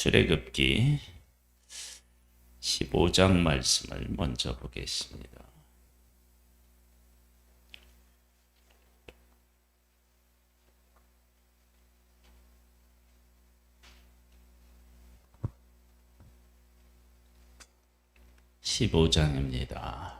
출애굽기 15장 말씀을 먼저 보겠습니다. (15장입니다)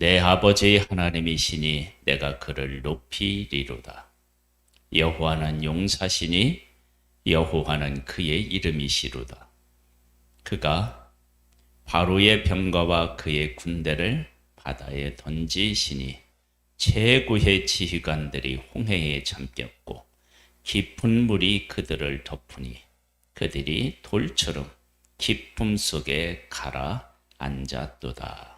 내 아버지의 하나님이시니 내가 그를 높이리로다. 여호와는 용사시니 여호와는 그의 이름이시로다. 그가 바로의 병거와 그의 군대를 바다에 던지시니 최고의 지휘관들이 홍해에 잠겼고 깊은 물이 그들을 덮으니 그들이 돌처럼 깊음 속에 가라앉았도다.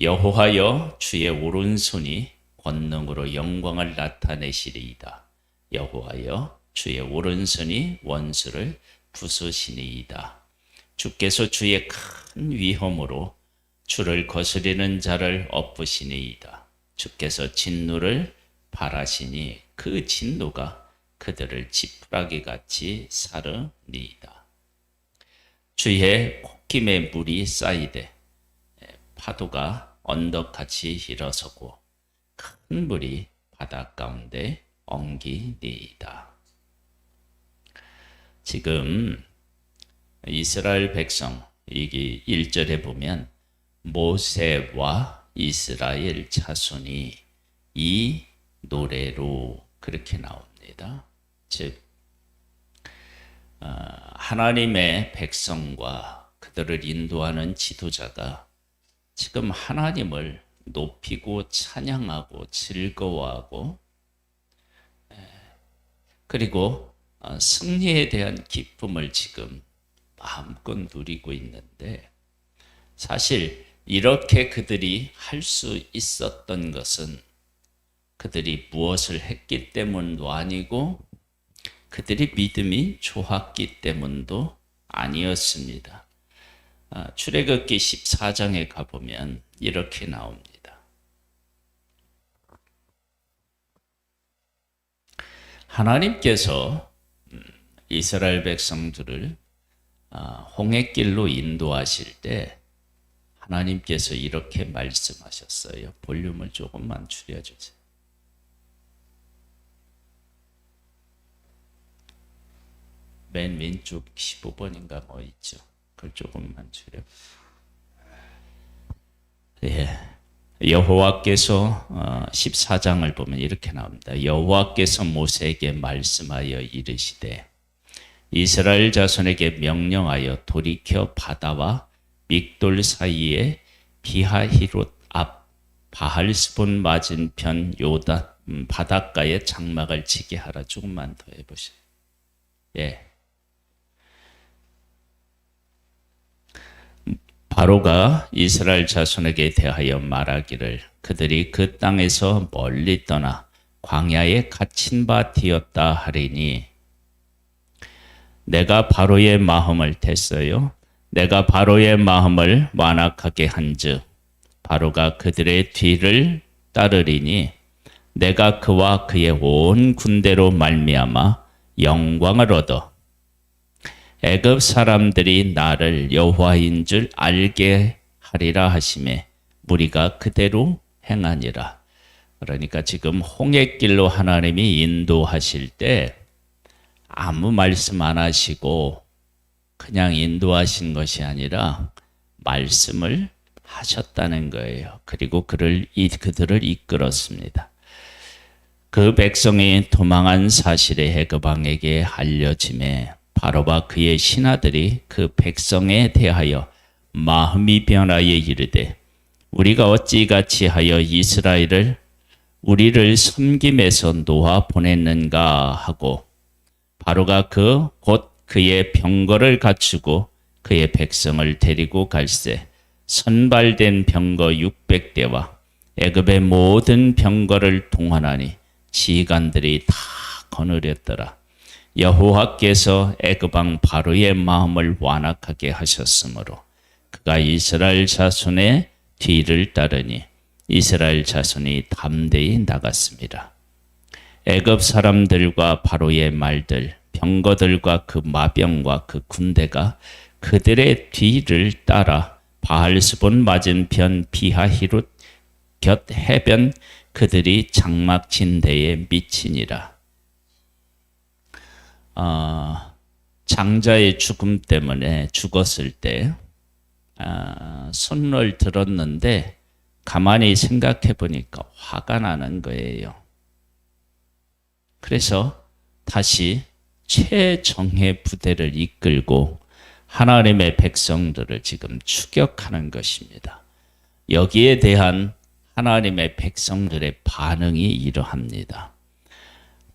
여호와여 주의 오른손이 권능으로 영광을 나타내시리이다. 여호와여 주의 오른손이 원수를 부수시니이다. 주께서 주의 큰 위험으로 주를 거스리는 자를 엎으시니이다. 주께서 진노를 바라시니 그 진노가 그들을 지푸라기 같이 사르니이다. 주의 콧김에 물이 쌓이되 파도가 언덕같이 일어서고 큰 물이 바다 가운데 엉기니이다. 지금 이스라엘 백성 이기 1절에 보면 모세와 이스라엘 자손이 이 노래로 그렇게 나옵니다. 즉 어, 하나님의 백성과 그들을 인도하는 지도자가 지금 하나님을 높이고 찬양하고 즐거워하고 그리고 어, 승리에 대한 기쁨을 지금 마음껏 누리고 있는데 사실 이렇게 그들이 할 수 있었던 것은 그들이 무엇을 했기 때문도 아니고 그들이 믿음이 좋았기 때문도 아니었습니다. 아, 출애굽기 14장에 가보면 이렇게 나옵니다. 하나님께서 음, 이스라엘 백성들을 아, 홍해길로 인도하실 때 하나님께서 이렇게 말씀하셨어요. 볼륨을 조금만 줄여주세요. 맨 왼쪽 15번인가 뭐 있죠. 그걸 조금만 줄여. 예. 여호와께서 14장을 어, 보면 이렇게 나옵니다. 여호와께서 모세에게 말씀하여 이르시되 이스라엘 자손에게 명령하여 돌이켜 바다와 믹돌 사이에 비하히롯 앞 바할스본 맞은편 요다 음, 바닷가에 장막을 치게 하라. 조금만 더 해보세요. 예. 바로가 이스라엘 자손에게 대하여 말하기를 그들이 그 땅에서 멀리 떠나 광야에 갇힌 바 되었다 하리니 내가 바로의 마음을 댔어요. 내가 바로의 마음을 완악하게 한즉 바로가 그들의 뒤를 따르리니 내가 그와 그의 온 군대로 말미암아 영광을 얻어 애굽 사람들이 나를 여호와인 줄 알게 하리라 하심에 무리가 그대로 행하니라. 그러니까 지금 홍해길로 하나님이 인도하실 때 아무 말씀 안 하시고 그냥 인도하신 것이 아니라 말씀을 하셨다는 거예요. 그리고 그를 그들을 이끌었습니다. 그 백성이 도망한 사실이 해그방에게 알려짐에 바로바 그의 신하들이 그 백성에 대하여 마음이 변하여 이르되 우리가 어찌 같이 하여 이스라엘을 우리를 섬김에서 놓아 보냈는가 하고 바로가 그 곧 그의 병거를 갖추고 그의 백성을 데리고 갈새 선발된 병거 600대와 애굽의 모든 병거를 동원하니 지간들이 다 거느렸더라. 여호와께서 애굽 왕 바로의 마음을 완악하게 하셨으므로 그가 이스라엘 자손의 뒤를 따르니 이스라엘 자손이 담대히 나갔습니다. 애굽 사람들과 바로의 말들, 병거들과 그 마병과 그 군대가 그들의 뒤를 따라 바알스본 맞은편 비하히롯 곁 해변 그들이 장막 진대에 미치니라. 아, 장자의 죽음 때문에 죽었을 때 아, 손을 들었는데 가만히 생각해 보니까 화가 나는 거예요. 그래서 다시 최정예 부대를 이끌고 하나님의 백성들을 지금 추격하는 것입니다. 여기에 대한 하나님의 백성들의 반응이 이러합니다.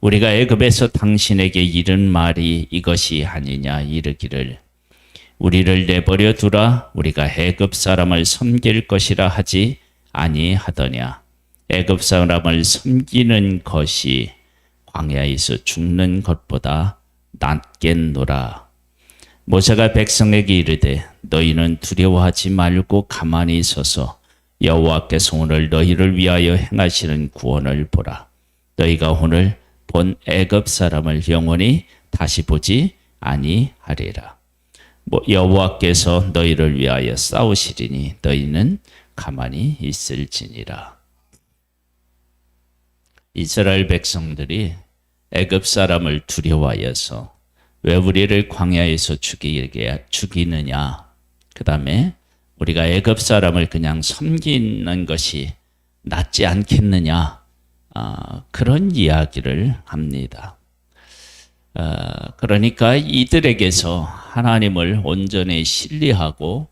우리가 애굽에서 당신에게 이른 말이 이것이 아니냐 이르기를 우리를 내버려 두라 우리가 애굽 사람을 섬길 것이라 하지 아니하더냐. 애굽 사람을 섬기는 것이 광야에서 죽는 것보다 낫겠노라. 모세가 백성에게 이르되 너희는 두려워하지 말고 가만히 서서 여호와께서 오늘 너희를 위하여 행하시는 구원을 보라. 너희가 오늘 본 애굽 사람을 영원히 다시 보지 아니하리라. 뭐 여호와께서 너희를 위하여 싸우시리니 너희는 가만히 있을지니라. 이스라엘 백성들이 애굽 사람을 두려워하여서 왜 우리를 광야에서 죽이게 죽이느냐? 그다음에 우리가 애굽 사람을 그냥 섬기는 것이 낫지 않겠느냐? 아, 그런 이야기를 합니다. 아, 그러니까 이들에게서 하나님을 온전히 신뢰하고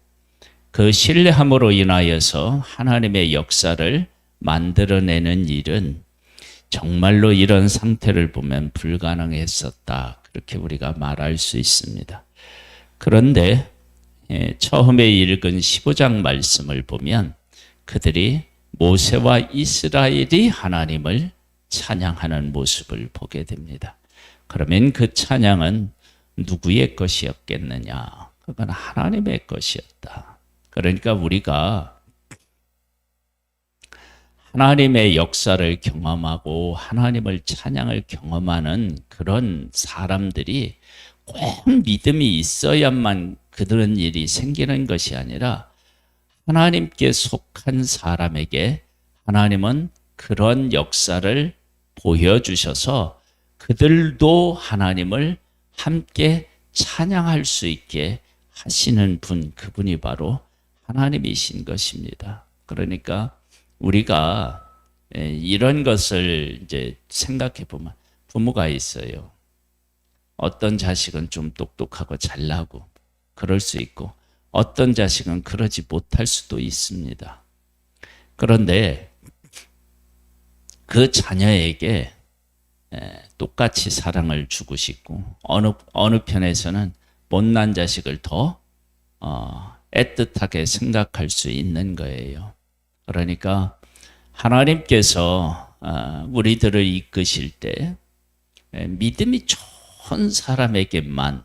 그 신뢰함으로 인하여서 하나님의 역사를 만들어내는 일은 정말로 이런 상태를 보면 불가능했었다. 그렇게 우리가 말할 수 있습니다. 그런데 예, 처음에 읽은 15장 말씀을 보면 그들이 모세와 이스라엘이 하나님을 찬양하는 모습을 보게 됩니다. 그러면 그 찬양은 누구의 것이었겠느냐? 그건 하나님의 것이었다. 그러니까 우리가 하나님의 역사를 경험하고 하나님을 찬양을 경험하는 그런 사람들이 꼭 믿음이 있어야만 그런 일이 생기는 것이 아니라 하나님께 속한 사람에게 하나님은 그런 역사를 보여주셔서 그들도 하나님을 함께 찬양할 수 있게 하시는 분, 그분이 바로 하나님이신 것입니다. 그러니까 우리가 예, 이런 것을 이제 생각해 보면 부모가 있어요. 어떤 자식은 좀 똑똑하고 잘나고 그럴 수 있고 어떤 자식은 그러지 못할 수도 있습니다. 그런데 그 자녀에게 똑같이 사랑을 주고 싶고 어느 어느 편에서는 못난 자식을 더 어, 애틋하게 생각할 수 있는 거예요. 그러니까 하나님께서 어, 우리들을 이끄실 때 믿음이 좋은 사람에게만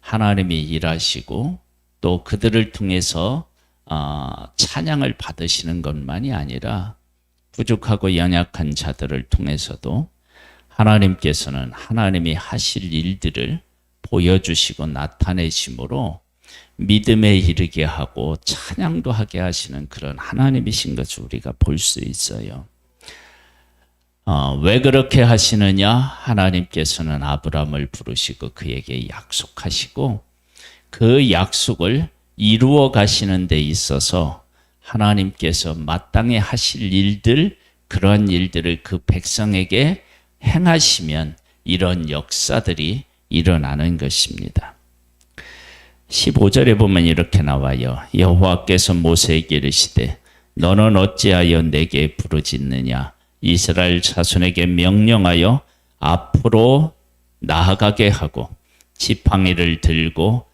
하나님이 일하시고 또 그들을 통해서 어, 찬양을 받으시는 것만이 아니라 부족하고 연약한 자들을 통해서도 하나님께서는 하나님이 하실 일들을 보여주시고 나타내심으로 믿음에 이르게 하고 찬양도 하게 하시는 그런 하나님이신 것을 우리가 볼 수 있어요. 어, 왜 그렇게 하시느냐? 하나님께서는 아브라함을 부르시고 그에게 약속하시고 그 약속을 이루어 가시는 데 있어서 하나님께서 마땅히 하실 일들, 그러한 일들을 그 백성에게 행하시면 이런 역사들이 일어나는 것입니다. 15절에 보면 이렇게 나와요. 여호와께서 모세에게 이르시되 너는 어찌하여 내게 부르짖느냐 이스라엘 자손에게 명령하여 앞으로 나아가게 하고 지팡이를 들고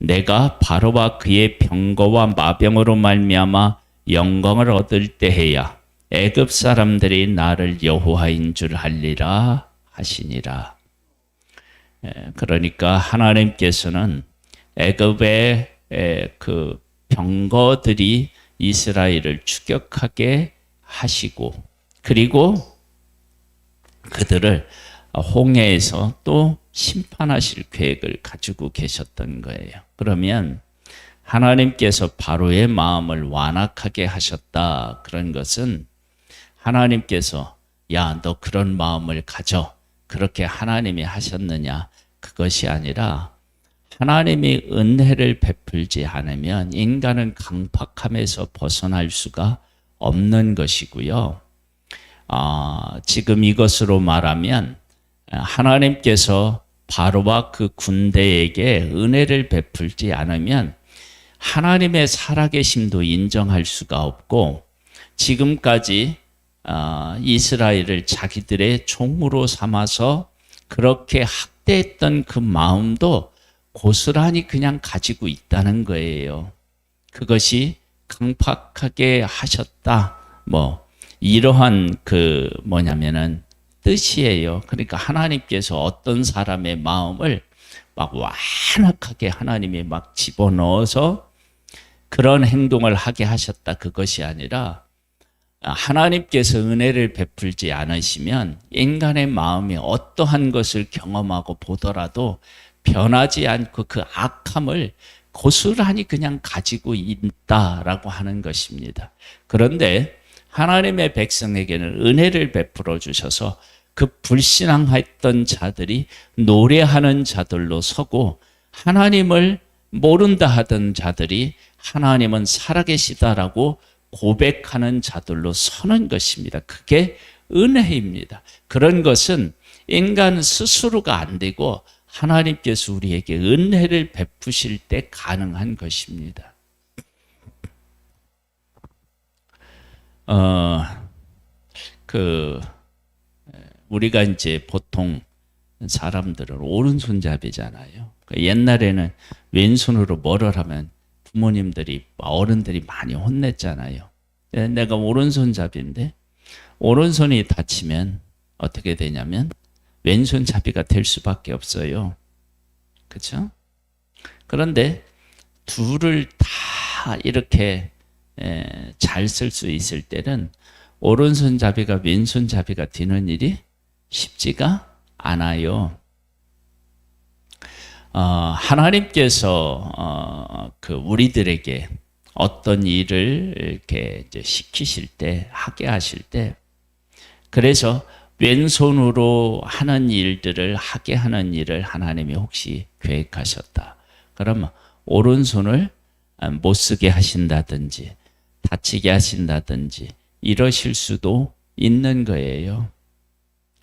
내가 바로와 그의 병거와 마병으로 말미암아 영광을 얻을 때해야 애굽 사람들이 나를 여호와인 줄 알리라 하시니라. 예, 그러니까 하나님께서는 애굽의 에, 그 병거들이 이스라엘을 추격하게 하시고 그리고 그들을 홍해에서 또 심판하실 계획을 가지고 계셨던 거예요. 그러면 하나님께서 바로의 마음을 완악하게 하셨다. 그런 것은 하나님께서 야, 너 그런 마음을 가져. 그렇게 하나님이 하셨느냐? 그것이 아니라 하나님이 은혜를 베풀지 않으면 인간은 강팍함에서 벗어날 수가 없는 것이고요. 아, 지금 이것으로 말하면 하나님께서 바로와 그 군대에게 은혜를 베풀지 않으면 하나님의 살아계심도 인정할 수가 없고 지금까지 아, 이스라엘을 자기들의 종으로 삼아서 그렇게 학대했던 그 마음도 고스란히 그냥 가지고 있다는 거예요. 그것이 강팍하게 하셨다. 뭐 이러한 그 뭐냐면은 뜻이에요. 그러니까 하나님께서 어떤 사람의 마음을 막 완악하게 하나님이 막 집어넣어서 그런 행동을 하게 하셨다. 그것이 아니라 하나님께서 은혜를 베풀지 않으시면 인간의 마음이 어떠한 것을 경험하고 보더라도 변하지 않고 그 악함을 고스란히 그냥 가지고 있다라고 하는 것입니다. 그런데 하나님의 백성에게는 은혜를 베풀어 주셔서 그 불신앙했던 자들이 노래하는 자들로 서고 하나님을 모른다 하던 자들이 하나님은 살아계시다라고 고백하는 자들로 서는 것입니다. 그게 은혜입니다. 그런 것은 인간 스스로가 안 되고 하나님께서 우리에게 은혜를 베푸실 때 가능한 것입니다. 어, 그, 우리가 이제 보통 사람들은 오른손잡이잖아요. 그 옛날에는 왼손으로 뭐를 하면 부모님들이, 어른들이 많이 혼냈잖아요. 내가 오른손잡이인데, 오른손이 다치면 어떻게 되냐면, 왼손잡이가 될 수밖에 없어요. 그렇죠? 그런데 둘을 다 이렇게 잘 쓸 수 있을 때는 오른손잡이가 왼손잡이가 되는 일이 쉽지가 않아요. 어, 하나님께서 어, 그 우리들에게 어떤 일을 이렇게 시키실 때 하게 하실 때 그래서 왼손으로 하는 일들을 하게 하는 일을 하나님이 혹시 계획하셨다. 그러면 오른손을 못 쓰게 하신다든지 다치게 하신다든지 이러실 수도 있는 거예요.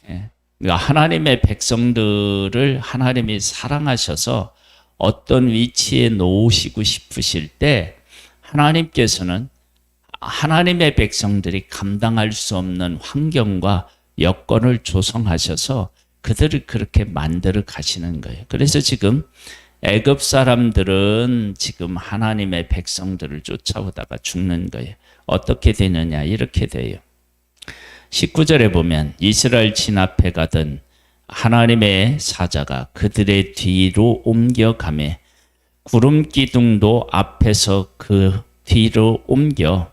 예. 그러니까 하나님의 백성들을 하나님이 사랑하셔서 어떤 위치에 놓으시고 싶으실 때 하나님께서는 하나님의 백성들이 감당할 수 없는 환경과 여건을 조성하셔서 그들을 그렇게 만들어 가시는 거예요. 그래서 지금 애굽 사람들은 지금 하나님의 백성들을 쫓아오다가 죽는 거예요. 어떻게 되느냐 이렇게 돼요. 19절에 보면 이스라엘 진압해 가던 하나님의 사자가 그들의 뒤로 옮겨가매 구름 기둥도 앞에서 그 뒤로 옮겨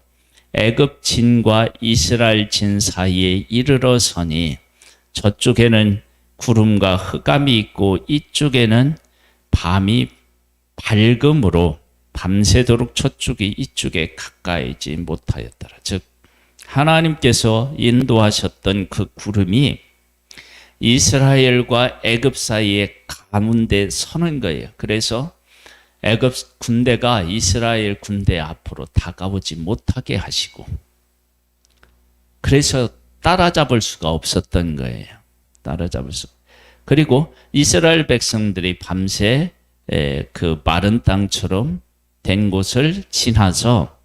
애굽 진과 이스라엘 진 사이에 이르러 서니 저쪽에는 구름과 흑암이 있고 이쪽에는 밤이 밝음으로 밤새도록 저쪽이 이쪽에 가까이지 못하였더라. 즉 하나님께서 인도하셨던 그 구름이 이스라엘과 애굽 사이에 가운데 서는 거예요. 그래서 애굽 군대가 이스라엘 군대 앞으로 다가오지 못하게 하시고 그래서 따라잡을 수가 없었던 거예요. 따라잡을 수. 그리고 이스라엘 백성들이 밤새 그 마른 땅처럼 된 곳을 지나서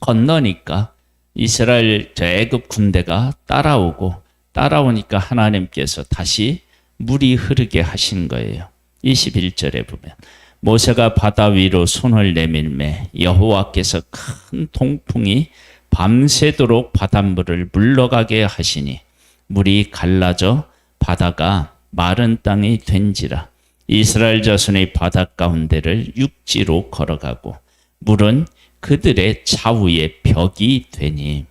건너니까 이스라엘 저 애굽 군대가 따라오고 따라오니까 하나님께서 다시 물이 흐르게 하신 거예요. 21절에 보면 모세가 바다 위로 손을 내밀매 여호와께서 큰 동풍이 밤새도록 바닷물을 물러가게 하시니 물이 갈라져 바다가 마른 땅이 된지라 이스라엘 자손의 바다 가운데를 육지로 걸어가고 물은 그들의 좌우에 벽이 되니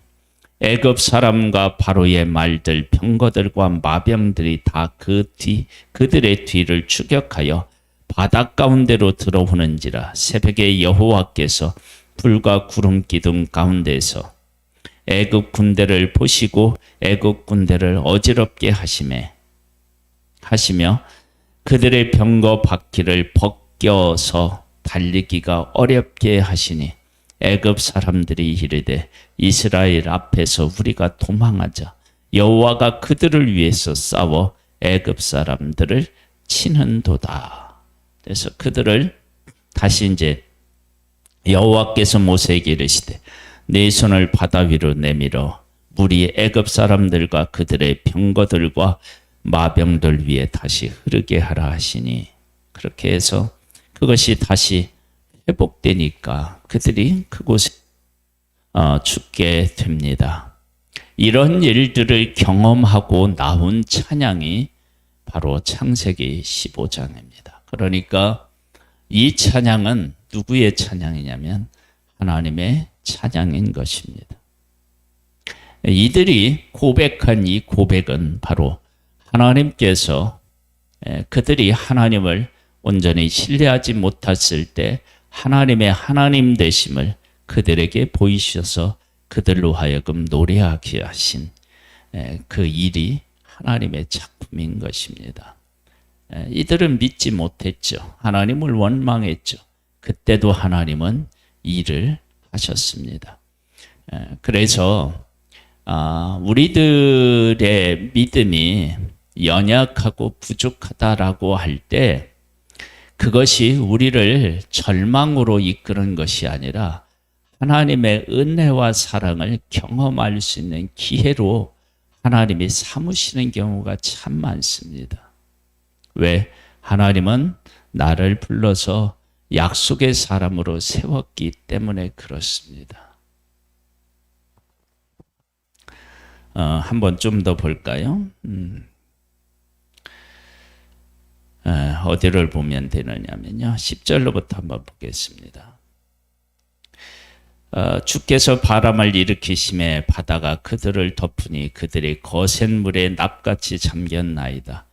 애굽 사람과 바로의 말들 병거들과 마병들이 다 그 뒤 그들의 뒤를 추격하여 바다 가운데로 들어오는지라 새벽에 여호와께서 불과 구름 기둥 가운데서 애굽 군대를 보시고 애굽 군대를 어지럽게 하심에 하시며 그들의 병거 바퀴를 벗겨서 달리기가 어렵게 하시니 애굽 사람들이 이르되 이스라엘 앞에서 우리가 도망하자 여호와가 그들을 위해서 싸워 애굽 사람들을 치는도다. 그래서 그들을 다시 이제 여호와께서 모세에게 이르시되 네 손을 바다 위로 내밀어 물이 애굽 사람들과 그들의 병거들과 마병들 위에 다시 흐르게 하라 하시니 그렇게 해서 그것이 다시 회복되니까 그들이 그곳에 어, 죽게 됩니다. 이런 일들을 경험하고 나온 찬양이 바로 창세기 15장입니다. 그러니까 이 찬양은 누구의 찬양이냐면 하나님의 찬양인 것입니다. 이들이 고백한 이 고백은 바로 하나님께서 그들이 하나님을 온전히 신뢰하지 못했을 때 하나님의 하나님 되심을 그들에게 보이셔서 그들로 하여금 노래하게 하신 그 일이 하나님의 작품인 것입니다. 이들은 믿지 못했죠. 하나님을 원망했죠. 그때도 하나님은 일을 하셨습니다. 그래서 아, 우리들의 믿음이 연약하고 부족하다라고 할 때 그것이 우리를 절망으로 이끄는 것이 아니라 하나님의 은혜와 사랑을 경험할 수 있는 기회로 하나님이 삼으시는 경우가 참 많습니다. 왜? 하나님은 나를 불러서 약속의 사람으로 세웠기 때문에 그렇습니다. 어, 한번 좀 더 볼까요? 음. 어, 디를 보면 되느냐면요. 10절로부터 한번 보겠습니다. 어, 주께서 바람을 일으키심에 바다가 그들을 덮으니 그들이 거센 물에 납같이 잠겼나이다.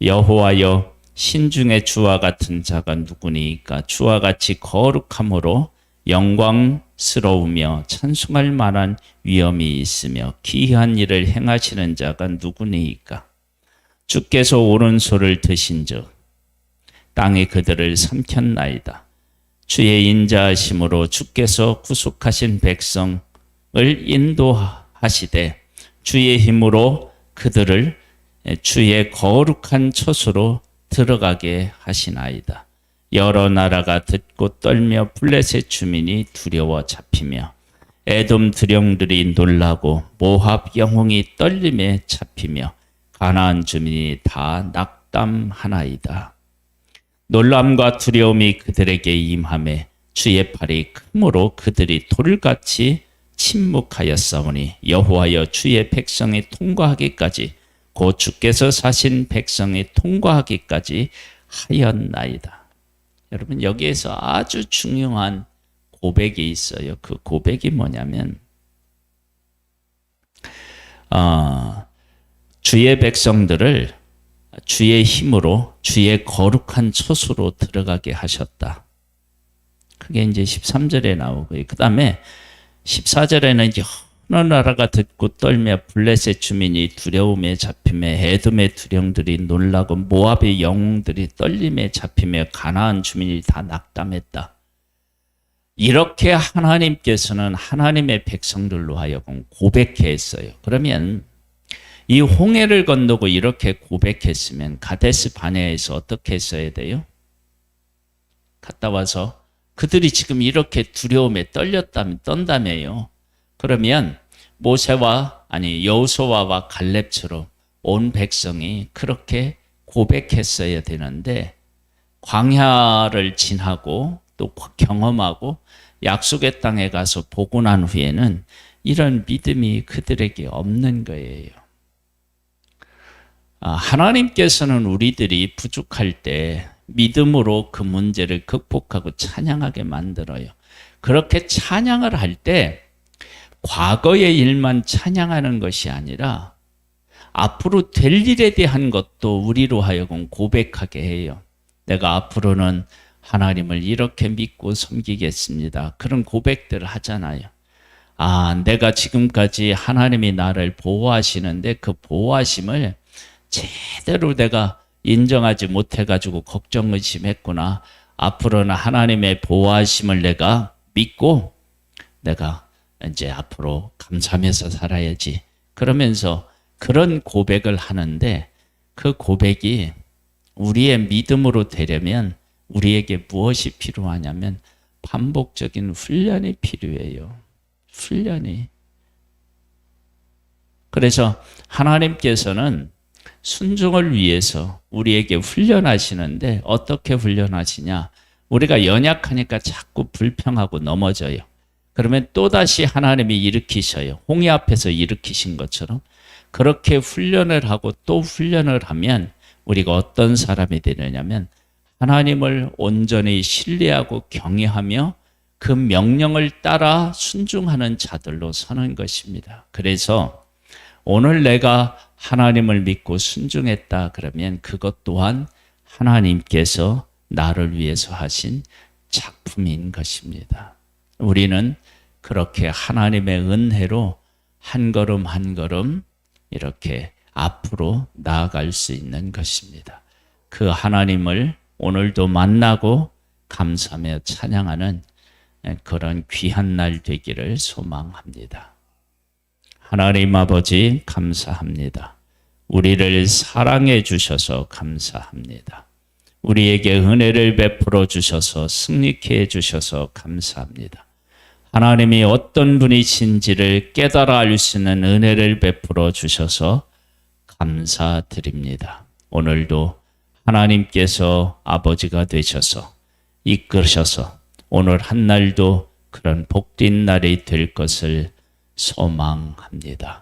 여호와여 신중의 주와 같은 자가 누구니까 주와 같이 거룩함으로 영광스러우며 찬송할 만한 위엄이 있으며 기이한 일을 행하시는 자가 누구니까 주께서 오른손을 드신즉 땅이 그들을 삼켰나이다. 주의 인자하심으로 주께서 구속하신 백성을 인도하시되 주의 힘으로 그들을 주의 거룩한 처소로 들어가게 하시나이다. 여러 나라가 듣고 떨며 블레셋 주민이 두려워 잡히며 에돔 드령들이 놀라고 모합 영웅이 떨림에 잡히며 가나안 주민이 다 낙담하나이다. 놀람과 두려움이 그들에게 임함에 주의 팔이 크므로 그들이 돌같이 침묵하였사오니 여호와여 주의 백성이 통과하기까지 곧 주께서 사신 백성이 통과하기까지 하였나이다. 여러분 여기에서 아주 중요한 고백이 있어요. 그 고백이 뭐냐면 어, 주의 백성들을 주의 힘으로 주의 거룩한 처소로 들어가게 하셨다. 그게 이제 13절에 나오고요. 그 다음에 14절에는 여러 나라가 듣고 떨며 블레셋 주민이 두려움에 잡힘에 에돔의 두령들이 놀라고 모압의 영웅들이 떨림에 잡히며 가나안 주민이 다 낙담했다. 이렇게 하나님께서는 하나님의 백성들로 하여금 고백해 했어요. 그러면 이 홍해를 건너고 이렇게 고백했으면 가데스 바네에서 어떻게 했어야 돼요? 갔다 와서 그들이 지금 이렇게 두려움에 떨렸다면 떤다며요. 그러면 모세와 아니 여호수아와 갈렙처럼 온 백성이 그렇게 고백했어야 되는데 광야를 지나고 또 경험하고 약속의 땅에 가서 보고 난 후에는 이런 믿음이 그들에게 없는 거예요. 아, 하나님께서는 우리들이 부족할 때 믿음으로 그 문제를 극복하고 찬양하게 만들어요. 그렇게 찬양을 할 때 과거의 일만 찬양하는 것이 아니라 앞으로 될 일에 대한 것도 우리로 하여금 고백하게 해요. 내가 앞으로는 하나님을 이렇게 믿고 섬기겠습니다. 그런 고백들을 하잖아요. 아, 내가 지금까지 하나님이 나를 보호하시는데 그 보호하심을 제대로 내가 인정하지 못해가지고 걱정 의심했구나. 앞으로는 하나님의 보호하심을 내가 믿고 내가 이제 앞으로 감사하면서 살아야지. 그러면서 그런 고백을 하는데 그 고백이 우리의 믿음으로 되려면 우리에게 무엇이 필요하냐면 반복적인 훈련이 필요해요. 훈련이. 그래서 하나님께서는 순종을 위해서 우리에게 훈련하시는데 어떻게 훈련하시냐? 우리가 연약하니까 자꾸 불평하고 넘어져요. 그러면 또다시 하나님이 일으키셔요. 홍해 앞에서 일으키신 것처럼 그렇게 훈련을 하고 또 훈련을 하면 우리가 어떤 사람이 되느냐면 하나님을 온전히 신뢰하고 경외하며 그 명령을 따라 순종하는 자들로 서는 것입니다. 그래서 오늘 내가 하나님을 믿고 순종했다 그러면 그것 또한 하나님께서 나를 위해서 하신 작품인 것입니다. 우리는 그렇게 하나님의 은혜로 한 걸음 한 걸음 이렇게 앞으로 나아갈 수 있는 것입니다. 그 하나님을 오늘도 만나고 감사하며 찬양하는 그런 귀한 날 되기를 소망합니다. 하나님 아버지 감사합니다. 우리를 사랑해 주셔서 감사합니다. 우리에게 은혜를 베풀어 주셔서 승리케 해 주셔서 감사합니다. 하나님이 어떤 분이신지를 깨달아 알 수 있는 은혜를 베풀어 주셔서 감사드립니다. 오늘도 하나님께서 아버지가 되셔서 이끄셔서 오늘 한 날도 그런 복된 날이 될 것을 소망합니다.